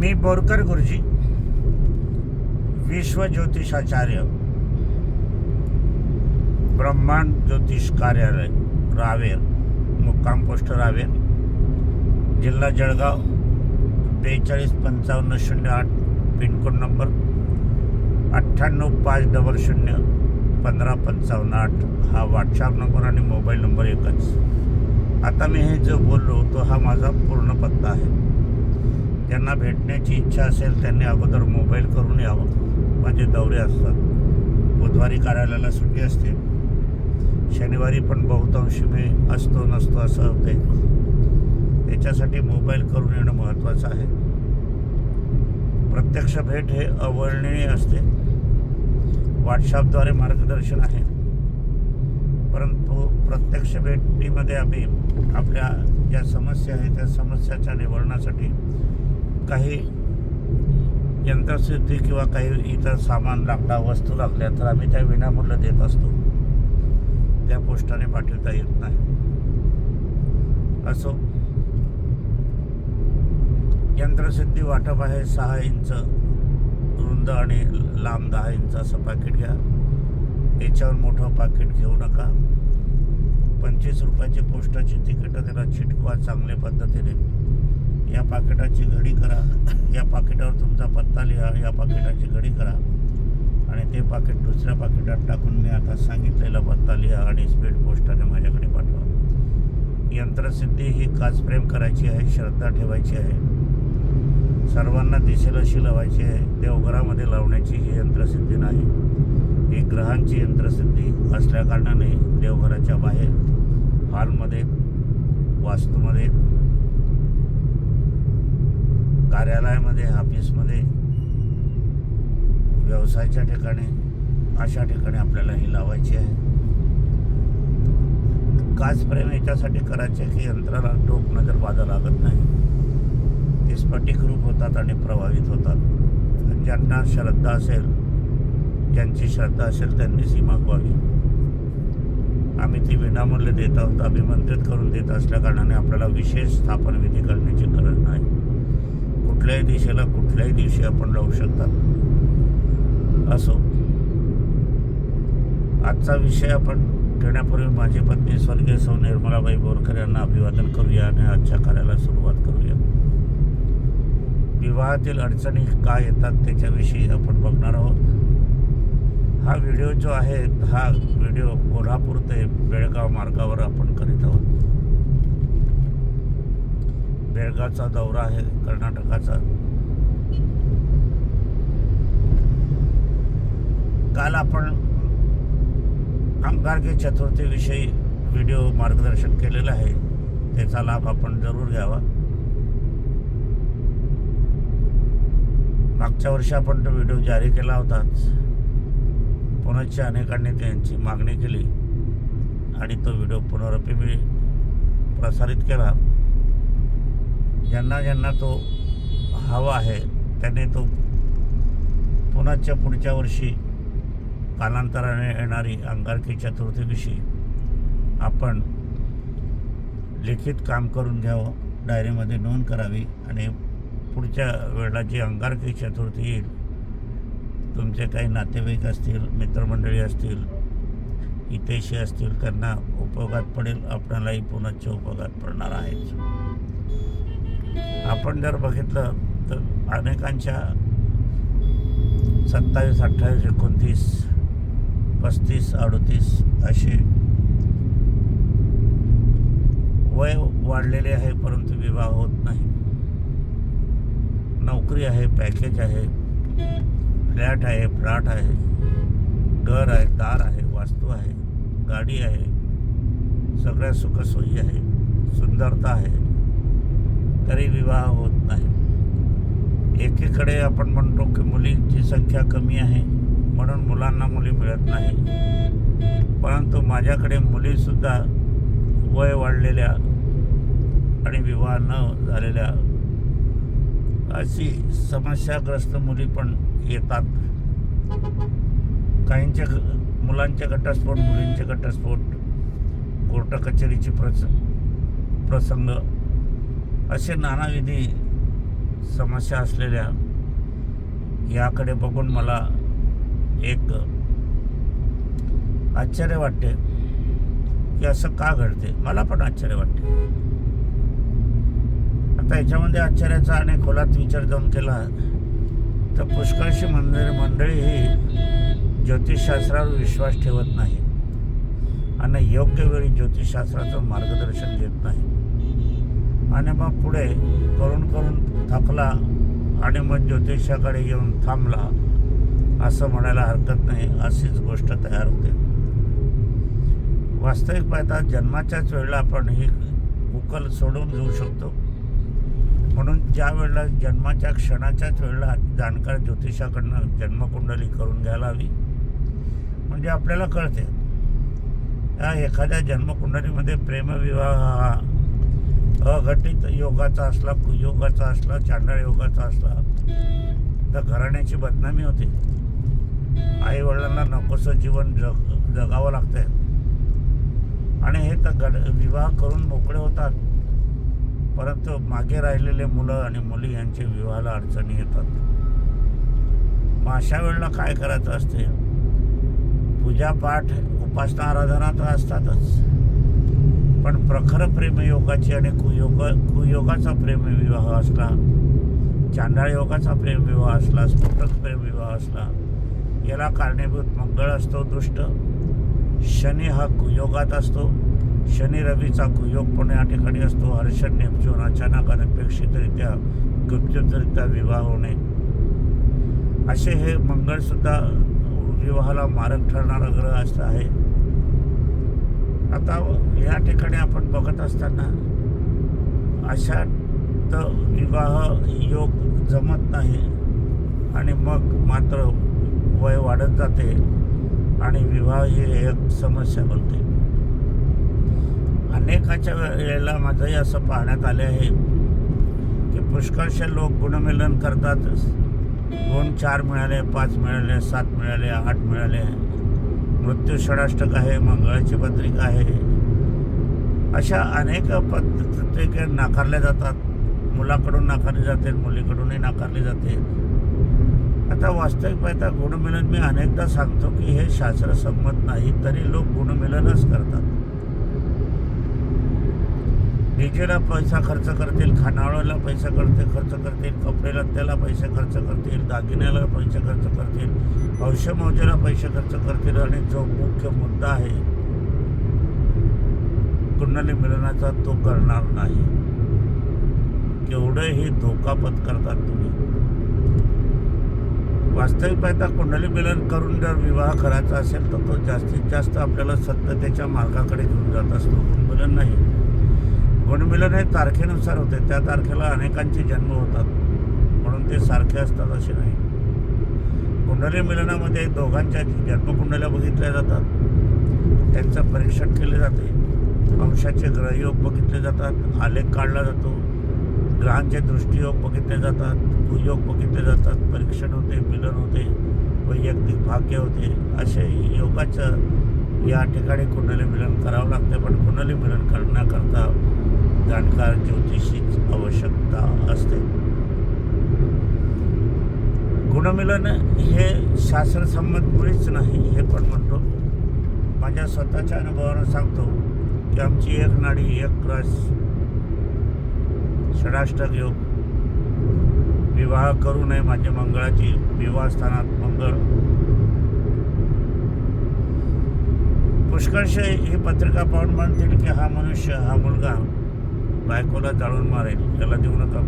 मी बोरकर गुरुजी विश्व ज्योतिषाचार्य ब्रह्मांड ज्योतिष कार्यालय रावेर मुक्काम पोस्ट रावेर जिल्हा जळगाव बेचाळीस पंचावन्न शून्य आठ पिनकोड नंबर अठ्ठ्याण्णव पाच डबल शून्य पंधरा पंचावन्न आठ हा व्हॉट्सॲप नंबर आणि मोबाईल नंबर एकच. आता मी हे जो बोललो तो हा माझा पूर्ण पत्ता आहे. ज्यांना भेटण्याची इच्छा असेल त्यांनी अगोदर मोबाईल करून यावं. माझे दौरे असतात. बुधवारी कार्यालयाला सुट्टी असते. शनिवारी पण बहुतांशी मी असतो नसतो असं होते. त्याच्यासाठी मोबाईल करून येणं महत्त्वाचं आहे. प्रत्यक्ष भेट हे अवर्णनीय असते. व्हॉट्सॲपद्वारे मार्गदर्शन आहे. परंतु प्रत्यक्ष भेटीमध्ये आम्ही आपल्या ज्या समस्या आहेत त्या समस्याच्या निवारणासाठी काही यंत्रसिद्धी किंवा काही इतर सामान लागला वस्तू लागल्या तर आम्ही त्या विनामूल्य देत असतो. त्या पोस्टाने पाठवता येत नाही. असो यंत्रसिद्धी वाटप आहे सहा इंच रुंद आणि लांब दहा इंच असं पाकिट घ्या. याच्यावर मोठं पाकिट घेऊ नका. पंचवीस रुपयाची पोस्टाची तिकीटं त्याला चिटकवा चांगल्या पद्धतीने. या पाकिटाची घडी करा. या पाकिटावर तुमचा पत्ता लिहा या पाकिटाची घडी करा. आणि ते पाकिट दुसऱ्या पाकिटात टाकून मी आता सांगितलेला पत्ता लिहा आणि स्पीड पोस्टाने माझ्याकडे पाठवा. यंत्रसिद्धी ही काच प्रेम करायची आहे श्रद्धा ठेवायची आहे. सर्वांना दिसेल अशी लावायची आहे. देवघरामध्ये लावण्याची ही यंत्रसिद्धी नाही. ही ग्रहांची यंत्रसिद्धी असल्याकारणाने देवघराच्या बाहेर हॉलमध्ये वास्तूमध्ये कार्यालयामध्ये ऑफिसमध्ये व्यवसायाच्या ठिकाणी अशा ठिकाणी आपल्याला ही लावायची आहे. काच प्रेम याच्यासाठी करायचे की यंत्राला टोक नजर बाधा लागत नाही ते स्फटिकरूप होतात आणि प्रभावित होतात. ज्यांना श्रद्धा असेल ज्यांची श्रद्धा असेल त्यांनीच ही मागवावी. आम्ही ती विनामूल्य देत आहोत अभिमंत्रित करून देत असल्या कारणाने आपल्याला विशेष स्थापन विधी करण्याची गरज नाही. कुठल्याही दिशेला कुठल्याही दिवशी आपण लावू शकतात. असो. आजचा विषय आपण घेण्यापूर्वी माझी पत्नी स्वर्गीय सौ निर्मलाबाई बोरकर यांना अभिवादन करूया आणि आजच्या कार्याला सुरुवात करूया. विवाहातील अडचणी काय येतात त्याच्याविषयी आपण बघणार आहोत. हा व्हिडिओ जो आहे हा व्हिडिओ कोल्हापूर ते बेळगाव मार्गावर आपण करीत आहोत. बेळगावचा दौरा आहे कर्नाटकाचा. काल आपण अंगारकी चतुर्थीविषयी व्हिडिओ मार्गदर्शन केलेलं आहे. त्याचा लाभ आपण जरूर घ्यावा. मागच्या वर्षी आपण तो व्हिडिओ जारी केला होताच पुनश्च अनेकांनी त्यांची मागणी केली आणि तो व्हिडिओ पुनरपी मी प्रसारित केला. ज्यांना ज्यांना तो हवा आहे त्यांनी तो पुन्हाच्या पुढच्या वर्षी कालांतराने येणारी अंगारकी चतुर्थीविषयी आपण लिखित काम करून घ्यावं डायरीमध्ये नोंद करावी आणि पुढच्या वेळेला जी अंगारकी चतुर्थी येईल तुमचे काही नातेवाईक असतील मित्रमंडळी असतील हितेशी असतील त्यांना उपयोगात पडेल आपणालाही पुनश्च उपयोगात पडणार आहेच आपण जर बघितलं तर अनेकांच्या सत्तावीस अठ्ठावीस एकोणतीस पस्तीस अडतीस असे वय वाढलेले आहे परंतु विवाह होत नाही. नोकरी आहे पॅकेज आहे फ्लॅट आहे फ्लॅट आहे घर आहे दार आहे वास्तू आहे गाडी आहे सगळ्या सुखसोयी आहे सुंदरता आहे. तरी विवाह होत नाही. एकीकडे आपण म्हणतो की मुलींची संख्या कमी आहे म्हणून मुलांना मुली मिळत नाही. परंतु माझ्याकडे मुलीसुद्धा वय वाढलेल्या आणि विवाह न झालेल्या अशी समस्याग्रस्त मुली पण येतात. काहींचे मुलांचे घटस्फोट मुलींचे घटस्फोट कोर्ट कचेरीची प्रस प्रसंग असे नानाविधी समस्या असलेल्या याकडे बघून मला एक आश्चर्य वाटते की असं का घडते. मला पण आश्चर्य वाटते. आता याच्यामध्ये आश्चर्याचा आणि खोलात विचार जाऊन केला तर पुष्कळशी मंदिर मंडळी ही ज्योतिषशास्त्रावर विश्वास ठेवत नाही. आणि योग्य वेळी ज्योतिषशास्त्राचं मार्गदर्शन घेत नाही. आणि मग पुढे करून करून थकला आणि मग ज्योतिषाकडे येऊन थांबला. असं म्हणायला हरकत नाही अशीच गोष्ट तयार होते. वास्तविक पाहता जन्माच्याच वेळेला आपण ही उकल सोडून घेऊ शकतो. म्हणून ज्या वेळेला जन्माच्या क्षणाच्याच वेळेला जाणकार ज्योतिषाकडनं जन्मकुंडली करून घ्यायला हवी म्हणजे आपल्याला कळते. या एखाद्या जन्मकुंडलीमध्ये प्रेमविवाह हा अघटित योगाचा असला कुयोगाचा असला चांडाळ योगाचा असला तर घराण्याची बदनामी होते. आई वडिलांना नकोसं जीवन जग जगावं लागतंय. आणि हे तर गड विवाह करून मोकळे होतात. परंतु मागे राहिलेले मुलं आणि मुली यांचे विवाहाला अडचणी येतात. मग अशा वेळेला काय करायचं असते? पूजापाठ उपासना आराधना तर असतातच. पण प्रखर प्रेमयोगाची आणि कुयोग कुयोगाचा प्रेमविवाह असला चांडाळ योगाचा प्रेमविवाह असला स्फोटक प्रेमविवाह असला याला कारणीभूत मंगळ असतो दुष्ट. शनी हा कुयोगात असतो. शनी रवीचा कुयोग पण या ठिकाणी असतो. हर्षण नेपच्यून अचानक अनपेक्षितरित्या गुप्तरित्या विवाह होणे. असे हे मंगळसुद्धा विवाहाला मारक ठरणारा ग्रह असं आहे. आता या ठिकाणी आपण बघत असताना अशा तर विवाह योग जमत नाही. आणि मग मात्र वय वाढत जाते आणि विवाह ही एक समस्या बनते. अनेकाच्या वेळेला माझंही असं पाहण्यात आले आहे की पुष्कळशे लोक गुणमिलन करतातच गुण चार मिळाले पाच मिळाले सात मिळाले आठ मिळाले. मृत्यू षडाष्टक आहे मंगळाची पत्रिका आहे. अशा अनेक पत्रिका नाकारल्या जातात. मुलाकडून नाकारली जाते मुलीकडूनही नाकारली जाते. आता वास्तविक पाहता गुणमिलन मी अनेकदा सांगतो की हे शास्त्रसंमत नाही तरी लोक गुणमिलनच करतात. डीजेला पैसा खर्च करतील खानावळ्याला पैसा करते खर्च करतील कपडे त्याला पैसे खर्च करतील दागिन्याला पैसे खर्च करतील औषधमौजेला पैसे खर्च करतील आणि जो मुख्य मुद्दा आहे कुंडली मिलनाचा तो करणार नाही. केवढंही धोका पत्करतात तुम्ही. वास्तविक पाहता कुंडली मिलन करून जर विवाह करायचा असेल तर तो जास्तीत जास्त आपल्याला सत्यतेच्या मार्गाकडे घेऊन जात असतो. मिलन नाही. गुणमिलन हे तारखेनुसार होते. त्या तारखेला अनेकांचे जन्म होतात. म्हणून ते सारखे असतात असे नाही. कुंडली मिलनामध्ये दोघांच्या जन्मकुंडल्या बघितल्या जातात. त्यांचं परीक्षण केले जाते. अंशाचे ग्रहयोग बघितले जातात. आलेख काढला जातो. ग्रहांचे दृष्टियोग बघितले जातात. कुयोग बघितले जातात. परीक्षण होते मिलन होते वैयक्तिक भाग्य होते. असे योगाचं या ठिकाणी कुंडली मिलन करावं लागते. पण कुंडली मिलन करण्याकरता जाणकार ज्योतिषीच आवश्यकता असते. गुणमिलन हे शास्त्रसंमतमुळेच नाही हे पण म्हणतो. माझ्या स्वतःच्या अनुभवानं सांगतो की आमची एक नाडी एक रस षडाष्टक योग. विवाह करू नये माझ्या मंगळाची विवाहस्थानात मंगळ. पुष्कळशे ही पत्रिका पाहून म्हणतील की हा मनुष्य हा मुलगा. बायकोला जाळून मारेल त्याला देऊ नका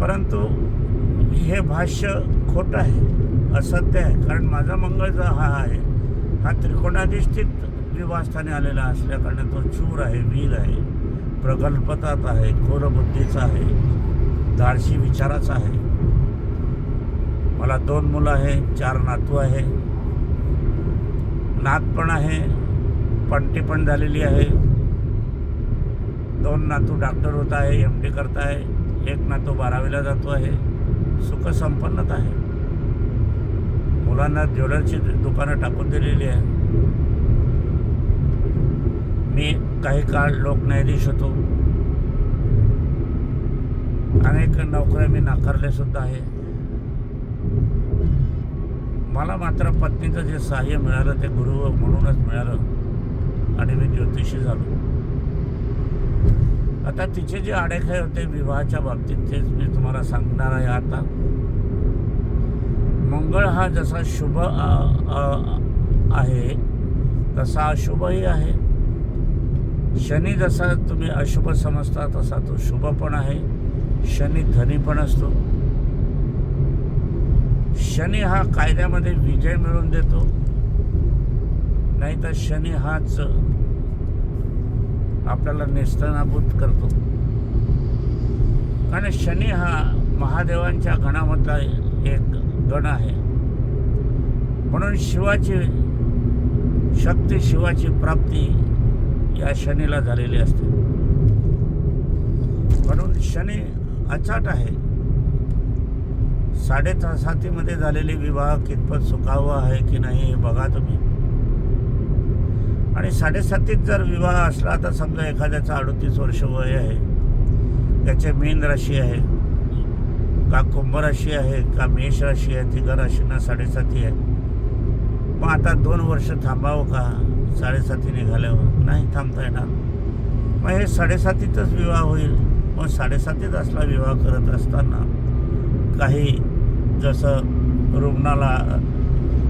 परंतु हे भाष्य खोटं आहे असत्य आहे. कारण माझा मंगळचा हा आहे. हा त्रिकोणाधिष्ठित विवाहस्थानी आलेला असल्याकारणे तो चूर आहे वीर आहे प्रगल्भतात आहे घोरबुद्धीचा आहे धाडशी विचाराचा आहे. मला दोन मुलं आहे चार नातू आहे नात पण आहे पणटी पण झालेली आहे. दोन नातू डॉक्टर होत आहे एम डी करत आहे एक नातू बारावीला जातो आहे. सुखसंपन्नत आहे. मुलांना ज्वेलरची दुकानं टाकून दिलेली आहे. मी काही काळ लोकन्यायाधीश होतो. अनेक नोकऱ्या मी नाकारल्या सुद्धा आहे. मला मात्र पत्नीचं जे सहाय्य मिळालं ते गुरु म्हणूनच मिळालं. आणि मी ज्योतिषी झालो. आता तिचे जे आडेखे होते विवाहाच्या बाबतीत तेच मी तुम्हाला सांगणार आहे आता. मंगळ हा जसा शुभ आहे तसा अशुभही आहे. शनी जसा तुम्ही अशुभ समजता तसा तो शुभ पण आहे. शनी धनी पण असतो. शनी हा कायद्यामध्ये विजय मिळवून देतो. नाही तर शनी हाच आपल्याला नेस्तनाभूत करतो. कारण शनी हा महादेवांच्या गणामधला एक गण आहे. म्हणून शिवाची शक्ती शिवाची प्राप्ती या शनीला झालेली असते. म्हणून शनी अचाट आहे. साडे झालेले विवाह कितपत सुखावं आहे की नाही हे बघा तुम्ही. आणि साडेसातीत जर विवाह असला तर समजा एखाद्याचं अडतीस वर्ष वय आहे त्याचे मीन राशी आहे का कुंभ राशी आहे का मेष राशी आहे तिघा राशींना साडेसाती आहे. मग आता दोन वर्ष थांबावं का? साडेसाती निघाल्यावर? नाही थांबता येणार. मग हे साडेसातीतच विवाह होईल. मग साडेसातीत असला विवाह करत असताना काही जसं रुग्णाला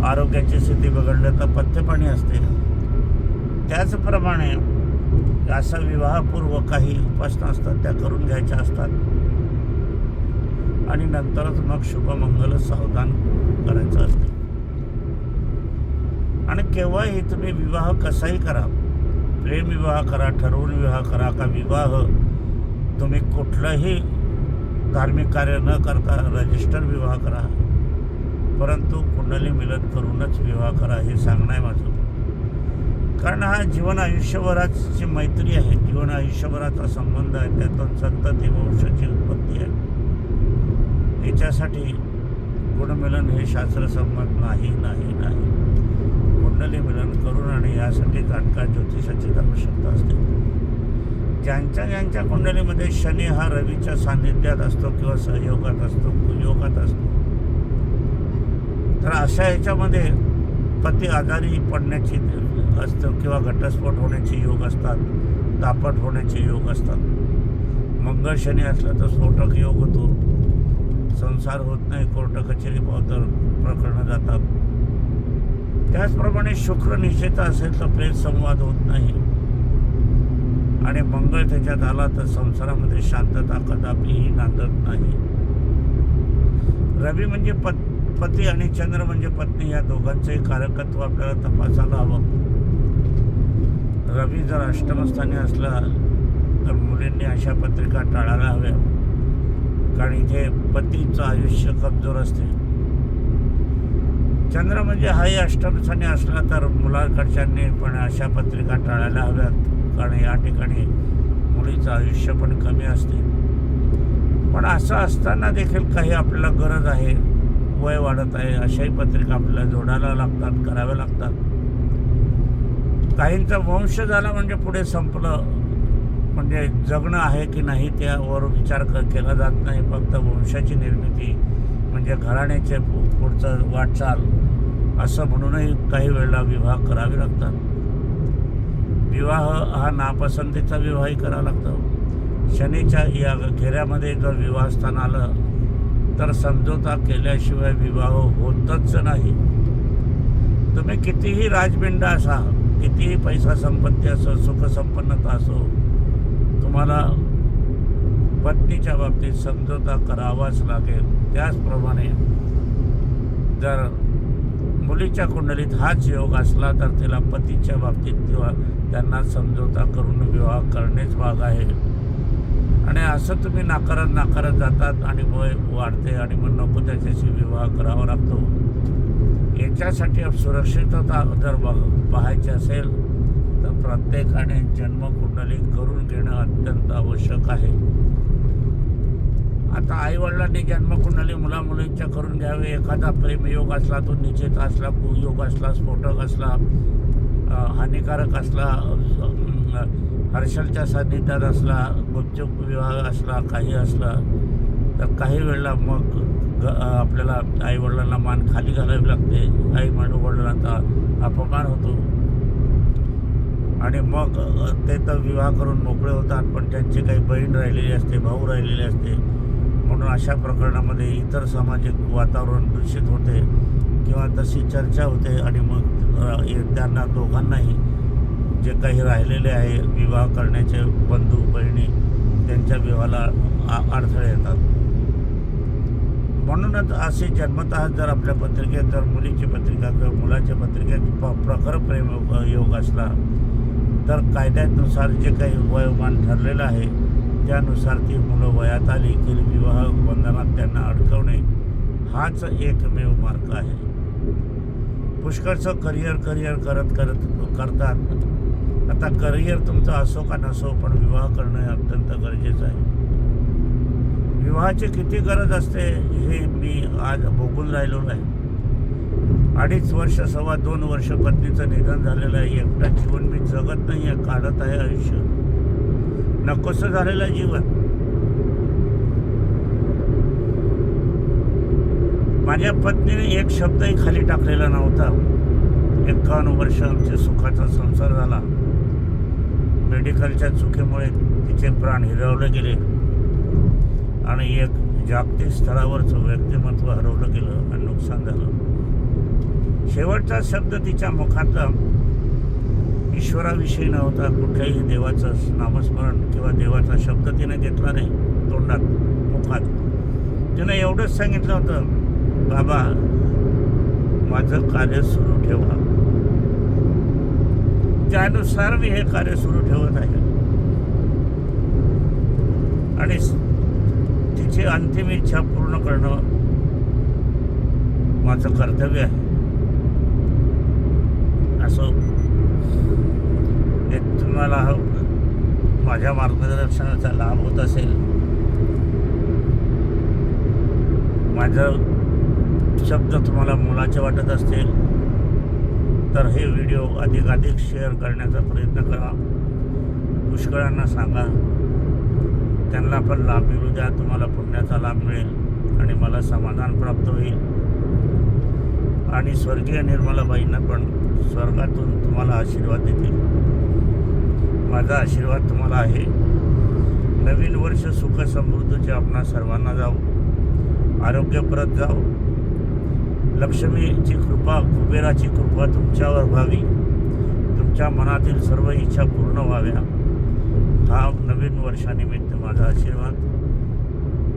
आरोग्याची स्थिती बिघडलं तर पथ्यपाणी असते. त्याचप्रमाणे असा विवाहपूर्व काही उपासना असतात त्या करून घ्यायच्या असतात. आणि नंतरच मग शुभमंगल सावधान करायचं असते. आणि केव्हाही तुम्ही विवाह कसाही करा प्रेम विवाह करा ठरवून विवाह करा का विवाह तुम्ही कुठलंही धार्मिक कार्य न करता रजिस्टर विवाह करा. परंतु कुंडली मिलन करूनच विवाह करा हे सांगणं आहे माझं. कारण हा जीवन आयुष्यभराची मैत्री आहे जीवन आयुष्यभराचा संबंध आहे त्यातून संतती वंशाची उत्पत्ती आहे. याच्यासाठी गुणमिलन हे शास्त्रसंमत नाही नाही नाही. कुंडली मिलन करून आणि यासाठी काटका ज्योतिषाची आवश्यकता असते. ज्यांच्या ज्यांच्या कुंडलीमध्ये शनी हा रवीच्या सान्निध्यात असतो किंवा सहयोगात असतो कुयोगात असतो तर अशा ह्याच्यामध्ये पती आजारी पडण्याची असतं किंवा घटस्फोट होण्याचे योग असतात दापट होण्याचे योग असतात. मंगळ शनी असला तर स्फोटक योग होतो. संसार होत नाही कोर्ट कचेरी पावतर प्रकरणं जातात. त्याचप्रमाणे शुक्र निश्चित असेल तर प्रेत संवाद होत नाही. आणि मंगळ त्याच्यात आला तर संसारामध्ये शांतता कदापिही नांदत नाही. रवी म्हणजे पत पती आणि चंद्र म्हणजे पत्नी या दोघांचंही कारकत्व आपल्याला तपासायला हवं. रवी जर अष्टमस्थानी असला तर मुलींनी अशा पत्रिका टाळायला हव्या. कारण इथे पतीचं आयुष्य कमजोर असते. चंद्र म्हणजे हाही अष्टमस्थानी असला तर मुलाकडच्यांनी पण अशा पत्रिका टाळायला हव्यात. कारण या ठिकाणी मुलीचं आयुष्य पण कमी असते. पण असं असताना देखील काही आपल्याला गरज आहे. वय वाढत आहे. अशाही पत्रिका आपल्याला जोडायला लागतात कराव्या लागतात. काहींचा वंश झाला म्हणजे पुढे संपलं. म्हणजे जगणं आहे की नाही त्यावर विचार क केला जात नाही. फक्त वंशाची निर्मिती म्हणजे घराण्याचे पु- पुढचं वाटचाल असं म्हणूनही काही वेळेला विवाह करावे लागतात. विवाह हा नापसंतीचा विवाहही करावा लागतो. शनीच्या या घेऱ्यामध्ये जर विवाहस्थान आलं तर समझोता केल्याशिवाय विवाह होतच नाही. तुम्ही कितीही राजबिंड असा कितीही पैसा संपत्ती असो सुखसंपन्नता असो तुम्हाला पत्नीच्या बाबतीत समझोता करावाच लागेल. त्याचप्रमाणे जर मुलीच्या कुंडलीत हाच योग असला तर तिला पतीच्या बाबतीत किंवा त्यांना समझोता करून विवाह करणेच भाग आहे. आणि असं तुम्ही नाकारत नाकारत जातात आणि वय वाढते आणि मग नको त्याच्याशी विवाह करावा लागतो. याच्यासाठी सुरक्षितता जर बघ पाहायची असेल तर प्रत्येकाने जन्मकुंडली करून घेणं अत्यंत आवश्यक आहे. आता आईवडिलांनी जन्मकुंडली मुला मुलींच्या करून घ्यावे एखादा प्रेमयोग असला तो निश्चित असला कुयोग असला स्फोटक असला हानिकारक असला हर्षलच्या सान्निध्यात असला गुपचूप विवाह असला काही असला तर काही वेळेला मग ग आपल्याला आईवडिलांना मान खाली घालावी लागते. आई वडिलांचा अपमान होतो. आणि मग ते तर विवाह करून मोकळे होतात पण त्यांची काही बहीण राहिलेली असते भाऊ राहिलेले असते. म्हणून अशा प्रकरणामध्ये इतर सामाजिक वातावरण दूषित होते किंवा तशी चर्चा होते आणि मग त्यांना दोघांनाही जे काही राहिलेले आहे विवाह करण्याचे बंधू बहिणी त्यांच्या विवाहाला आ- अडथळे येतात. म्हणूनच असे जन्मतः जर आपल्या पत्रिकेत जर मुलीची पत्रिका किंवा मुलाच्या पत्रिकेत प प्रखर प्रेम योग असला तर कायद्यानुसार जे काही वयोमान ठरलेलं आहे त्यानुसार ती मुलं वयात आली की विवाह बंधनात त्यांना अडकवणे हाच एकमेव मार्ग आहे. पुष्कळचं करिअर करिअर करत करत करतात. आता करिअर तुमचं असो का नसो पण विवाह करणं हे अत्यंत गरजेचं आहे. विवाहाची किती गरज असते हे मी आज भोगून राहिलो नाही. अडीच वर्ष सव्वा दोन वर्ष पत्नीचं निधन झालेलं आहे. एकटा जीवन मी जगत नाही आहे काढत आहे आयुष्य. नकोसं झालेलं आहे जीवन. माझ्या पत्नीने एक शब्दही खाली टाकलेला नव्हता. एकावन्न वर्ष आमच्या सुखाचा संसार झाला. मेडिकलच्या चुकीमुळे तिचे प्राण हिरावले गेले. आणि एक जागतिक स्तरावरचं व्यक्तिमत्व हरवलं गेलं आणि नुकसान झालं. शेवटचा शब्द तिच्या मुखातला ईश्वराविषयी नव्हता. कुठल्याही देवाचं नामस्मरण किंवा देवाचा शब्द तिने घेतला नाही तोंडात मुखात. तिने एवढंच सांगितलं होतं बाबा माझं कार्य सुरू ठेवा. त्यानुसार मी हे कार्य सुरू ठेवत आहे. आणि तिची अंतिम इच्छा पूर्ण करणं माझं कर्तव्य आहे. असो हे तुम्हाला माझ्या मार्गदर्शनाचा लाभ होत असेल. माझं शब्द तुम्हाला मुलाचे वाटत असतील तर हे व्हिडिओ अधिकाधिक शेअर करण्याचा प्रयत्न करा. पुष्कळांना सांगा. त्यांना पण लाभ मिळू द्या तुम्हाला पुण्याचा लाभ मिळेल आणि मला समाधान प्राप्त होईल. आणि स्वर्गीय निर्मलाबाईंना पण स्वर्गातून तुम्हाला आशीर्वाद देतील. माझा आशीर्वाद तुम्हाला आहे. नवीन वर्ष सुख समृद्धीचे आपणा सर्वांना जाऊ आरोग्यप्रत जाऊ लक्ष्मीची कृपा कुबेराची कृपा तुमच्यावर व्हावी. तुमच्या मनातील सर्व इच्छा पूर्ण व्हाव्या. हा नवीन वर्षानिमित्त माझा आशीर्वाद.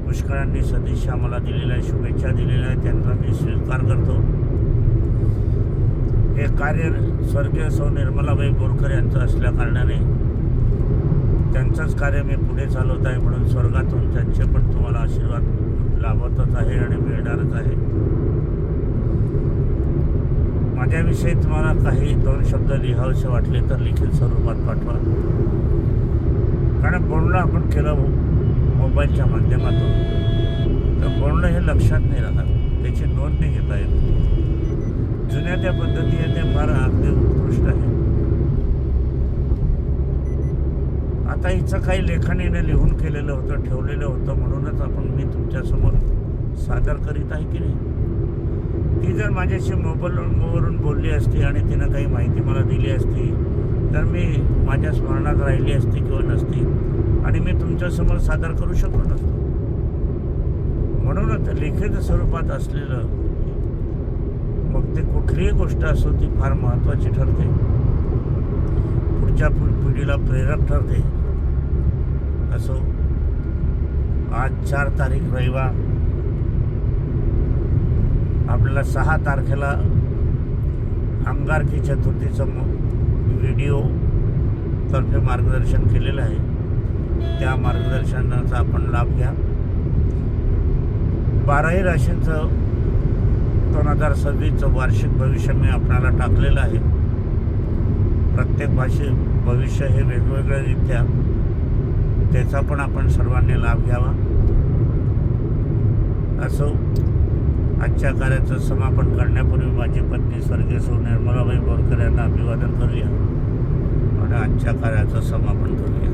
पुष्कळांनी सदिच्छा आम्हाला दिलेल्या आहे शुभेच्छा दिलेल्या आहेत. त्यांचा मी स्वीकार करतो. हे कार्य स्वर्गीय सौ निर्मलाबाई बोरकर यांचं असल्या कारणाने त्यांचंच कार्य मी पुढे चालवत आहे म्हणून स्वर्गातून त्यांचे पण तुम्हाला आशीर्वाद लाभतच आहे आणि मिळणारच आहे. माझ्याविषयी तुम्हाला काही दोन शब्द लिहावेसे वाटले तर लिखित स्वरूपात पाठवा. कारण बोलणं आपण केलं मोबाईलच्या माध्यमातून. तर बोलणं हे लक्षात नाही राहणार त्याची नोंद नाही घेता येत जुन्या त्या पद्धती आहेत त्या फार अगदी उत्कृष्ट आहे आता हिचं काही लेखणीने लिहून केलेलं होतं ठेवलेलं होतं म्हणूनच आपण मी तुमच्यासमोर सादर करीत आहे की नाही? ती जर माझ्याशी मोबाईलवरून बोलली असती आणि तिनं काही माहिती मला दिली असती तर मी माझ्या स्मरणात राहिली असती किंवा नसती आणि मी तुमच्यासमोर सादर करू शकलो नसतो. म्हणूनच लिखित स्वरूपात असलेलं मग ते कुठलीही गोष्ट असो ती फार महत्त्वाची ठरते. पुढच्या पिढीला प्रेरक ठरते. असो आज चार तारीख रविवार. आपल्याला सहा तारखेला अंगारकी चतुर्थीचं व्हिडिओ तर्फे मार्गदर्शन केलेलं आहे. त्या मार्गदर्शनाचा आपण लाभ घ्या. बाराही राशींचं दोन हजार सव्वीसचं वार्षिक भविष्य मी आपणाला टाकलेलं आहे. प्रत्येक भाषे भविष्य हे वेगवेगळ्यारित्या त्याचा पण आपण सर्वांनी लाभ घ्यावा. असो आजच्या कार्याचं समापन करण्यापूर्वी माझी पत्नी स्वर्गीय सौ निर्मलाबाई बोरकर यांना अभिवादन करूया. आजच्या कार्याचं समापन करूया.